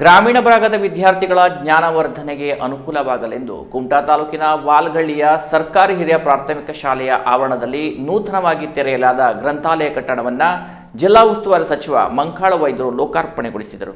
ಗ್ರಾಮೀಣ ಭಾಗದ ವಿದ್ಯಾರ್ಥಿಗಳ ಜ್ಞಾನವರ್ಧನೆಗೆ ಅನುಕೂಲವಾಗಲೆಂದು ಕುಮಟಾ ತಾಲೂಕಿನ ವಾಲ್ಗಳ್ಳಿಯ ಸರ್ಕಾರಿ ಹಿರಿಯ ಪ್ರಾಥಮಿಕ ಶಾಲೆಯ ಆವರಣದಲ್ಲಿ ನೂತನವಾಗಿ ತೆರೆಯಲಾದ ಗ್ರಂಥಾಲಯ ಕಟ್ಟಡವನ್ನು ಜಿಲ್ಲಾ ಉಸ್ತುವಾರಿ ಸಚಿವ ಮಂಕಾಳ ವೈದ್ಯರು ಲೋಕಾರ್ಪಣೆಗೊಳಿಸಿದರು.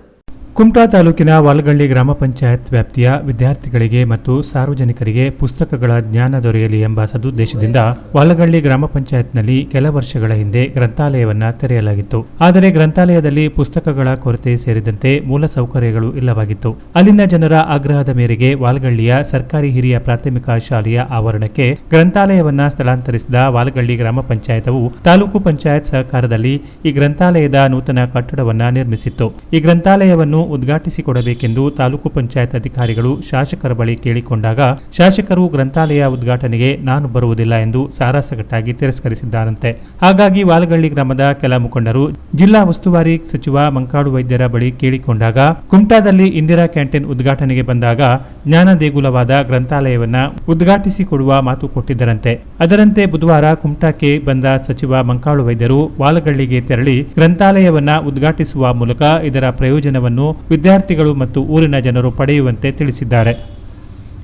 ಕುಮಟಾ ತಾಲೂಕಿನ ವಾಲ್ಗಳ್ಳಿ ಗ್ರಾಮ ಪಂಚಾಯತ್ ವ್ಯಾಪ್ತಿಯ ವಿದ್ಯಾರ್ಥಿಗಳಿಗೆ ಮತ್ತು ಸಾರ್ವಜನಿಕರಿಗೆ ಪುಸ್ತಕಗಳ ಜ್ಞಾನ ದೊರೆಯಲಿ ಎಂಬ ಸದುದ್ದೇಶದಿಂದ ವಾಲ್ಗಳ್ಳಿ ಗ್ರಾಮ ಪಂಚಾಯತ್ನಲ್ಲಿ ಕೆಲ ವರ್ಷಗಳ ಹಿಂದೆ ಗ್ರಂಥಾಲಯವನ್ನ ತೆರೆಯಲಾಗಿತ್ತು. ಆದರೆ ಗ್ರಂಥಾಲಯದಲ್ಲಿ ಪುಸ್ತಕಗಳ ಕೊರತೆ ಸೇರಿದಂತೆ ಮೂಲ ಸೌಕರ್ಯಗಳು ಇಲ್ಲವಾಗಿತ್ತು. ಅಲ್ಲಿನ ಜನರ ಆಗ್ರಹದ ಮೇರೆಗೆ ವಾಲ್ಗಳ್ಳಿಯ ಸರ್ಕಾರಿ ಹಿರಿಯ ಪ್ರಾಥಮಿಕ ಶಾಲೆಯ ಆವರಣಕ್ಕೆ ಗ್ರಂಥಾಲಯವನ್ನ ಸ್ಥಳಾಂತರಿಸಿದ ವಾಲ್ಗಳ್ಳಿ ಗ್ರಾಮ ಪಂಚಾಯತವು ತಾಲೂಕು ಪಂಚಾಯತ್ ಸಹಕಾರದಲ್ಲಿ ಈ ಗ್ರಂಥಾಲಯದ ನೂತನ ಕಟ್ಟಡವನ್ನ ನಿರ್ಮಿಸಿತ್ತು. ಈ ಗ್ರಂಥಾಲಯವನ್ನು ಉದ್ಘಾಟಿಸಿಕೊಡಬೇಕೆಂದು ತಾಲೂಕು ಪಂಚಾಯತ್ ಅಧಿಕಾರಿಗಳು ಶಾಸಕರ ಬಳಿ ಕೇಳಿಕೊಂಡಾಗ, ಶಾಸಕರು ಗ್ರಂಥಾಲಯ ಉದ್ಘಾಟನೆಗೆ ನಾನು ಬರುವುದಿಲ್ಲ ಎಂದು ಸಾರಾಸಗಟ್ಟಾಗಿ ತಿರಸ್ಕರಿಸಿದ್ದಾರಂತೆ. ಹಾಗಾಗಿ ವಾಲಗಳ್ಳಿ ಗ್ರಾಮದ ಕೆಲ ಮುಖಂಡರು, ಜಿಲ್ಲಾ ಉಸ್ತುವಾರಿ ಸಚಿವ ಮಂಕಾಡು ವೈದ್ಯರ ಬಳಿ ಕೇಳಿಕೊಂಡಾಗ, ಕುಮಟಾದಲ್ಲಿ ಇಂದಿರಾ ಕ್ಯಾಂಟೀನ್ ಉದ್ಘಾಟನೆಗೆ ಬಂದಾಗ ಜ್ಞಾನ ದೇಗುಲವಾದ ಗ್ರಂಥಾಲಯವನ್ನ ಉದ್ಘಾಟಿಸಿಕೊಡುವ ಮಾತು ಕೊಟ್ಟಿದ್ದರಂತೆ. ಅದರಂತೆ ಬುಧವಾರ ಕುಮಟಾಕ್ಕೆ ಬಂದ ಸಚಿವ ಮಂಕಾಳು ವೈದ್ಯರು ವಾಲಗಳ್ಳಿಗೆ ತೆರಳಿ ಗ್ರಂಥಾಲಯವನ್ನ ಉದ್ಘಾಟಿಸುವ ಮೂಲಕ ಇದರ ಪ್ರಯೋಜನವನ್ನು ವಿದ್ಯಾರ್ಥಿಗಳು ಮತ್ತು ಊರಿನ ಜನರು ಪಡೆಯುವಂತೆ ತಿಳಿಸಿದ್ದಾರೆ.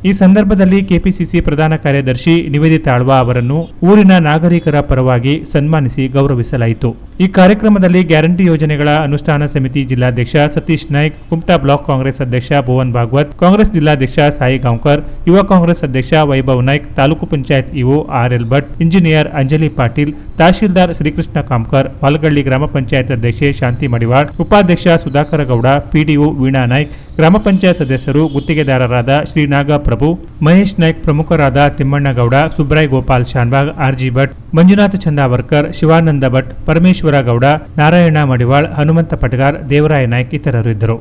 ಈ ಸಂದರ್ಭದಲ್ಲಿ ಕೆಪಿಸಿಸಿ ಪ್ರಧಾನ ಕಾರ್ಯದರ್ಶಿ ನಿವೇದಿತಾ ಆಳ್ವಾ ಅವರನ್ನು ಊರಿನ ನಾಗರಿಕರ ಪರವಾಗಿ ಸನ್ಮಾನಿಸಿ ಗೌರವಿಸಲಾಯಿತು. ಈ ಕಾರ್ಯಕ್ರಮದಲ್ಲಿ ಗ್ಯಾರಂಟಿ ಯೋಜನೆಗಳ ಅನುಷ್ಠಾನ ಸಮಿತಿ ಜಿಲ್ಲಾಧ್ಯಕ್ಷ ಸತೀಶ್ ನಾಯ್ಕ್, ಕುಮಟಾ ಬ್ಲಾಕ್ ಕಾಂಗ್ರೆಸ್ ಅಧ್ಯಕ್ಷ ಭುವನ್ ಭಾಗವತ್, ಕಾಂಗ್ರೆಸ್ ಜಿಲ್ಲಾಧ್ಯಕ್ಷ ಸಾಯಿ ಗಾಂವ್ಕರ್, ಯುವ ಕಾಂಗ್ರೆಸ್ ಅಧ್ಯಕ್ಷ Vaibhav Naik, taluk panchayat EO R L Bhat, engineer Anjali Patil tahsildar Shrikrishna Kamkar Valagalli ಗ್ರಾಮ ಪಂಚಾಯತ್ ಅಧ್ಯಕ್ಷೆ ಶಾಂತಿ ಮಡಿವಾಳ್, ಉಪಾಧ್ಯಕ್ಷ ಸುಧಾಕರ ಗೌಡ, ಪಿಡಿಒ ವೀಣಾ ನಾಯ್ಕ್, ಗ್ರಾಮ ಪಂಚಾಯತ್ ಸದಸ್ಯರು, ಗುತ್ತಿಗೆದಾರರಾದ ಶ್ರೀನಾಗ ಪ್ರಭು ಮಹೇಶ್ ನಾಯ್ಕ್ ಪ್ರಮುಖರಾದ ತಿಮ್ಮಣ್ಣಗೌಡ ಸುಬ್ರಾಯ್ ಗೋಪಾಲ್ ಶಾನ್ಬಾಗ್ ಆರ್ಜಿ ಭಟ್, ಮಂಜುನಾಥ ಚಂದಾವರ್ಕರ್, ಶಿವಾನಂದ ಭಟ್, ಪರಮೇಶ್ವರ ಗೌಡ, ನಾರಾಯಣ ಮಡಿವಾಳ್, ಹನುಮಂತ ಪಟಗಾರ್, ದೇವರಾಯ ನಾಯ್ಕ್ ಇತರರು ಇದ್ದರು.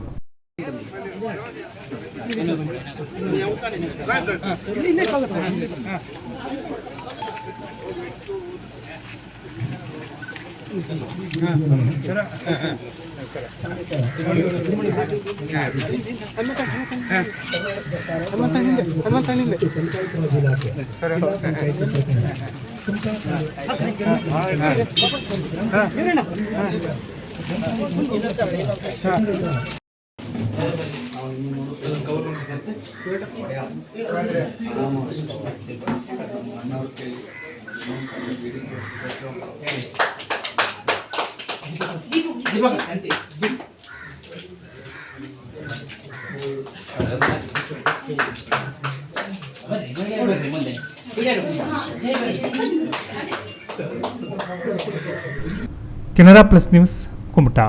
Government Canara plus news Kumta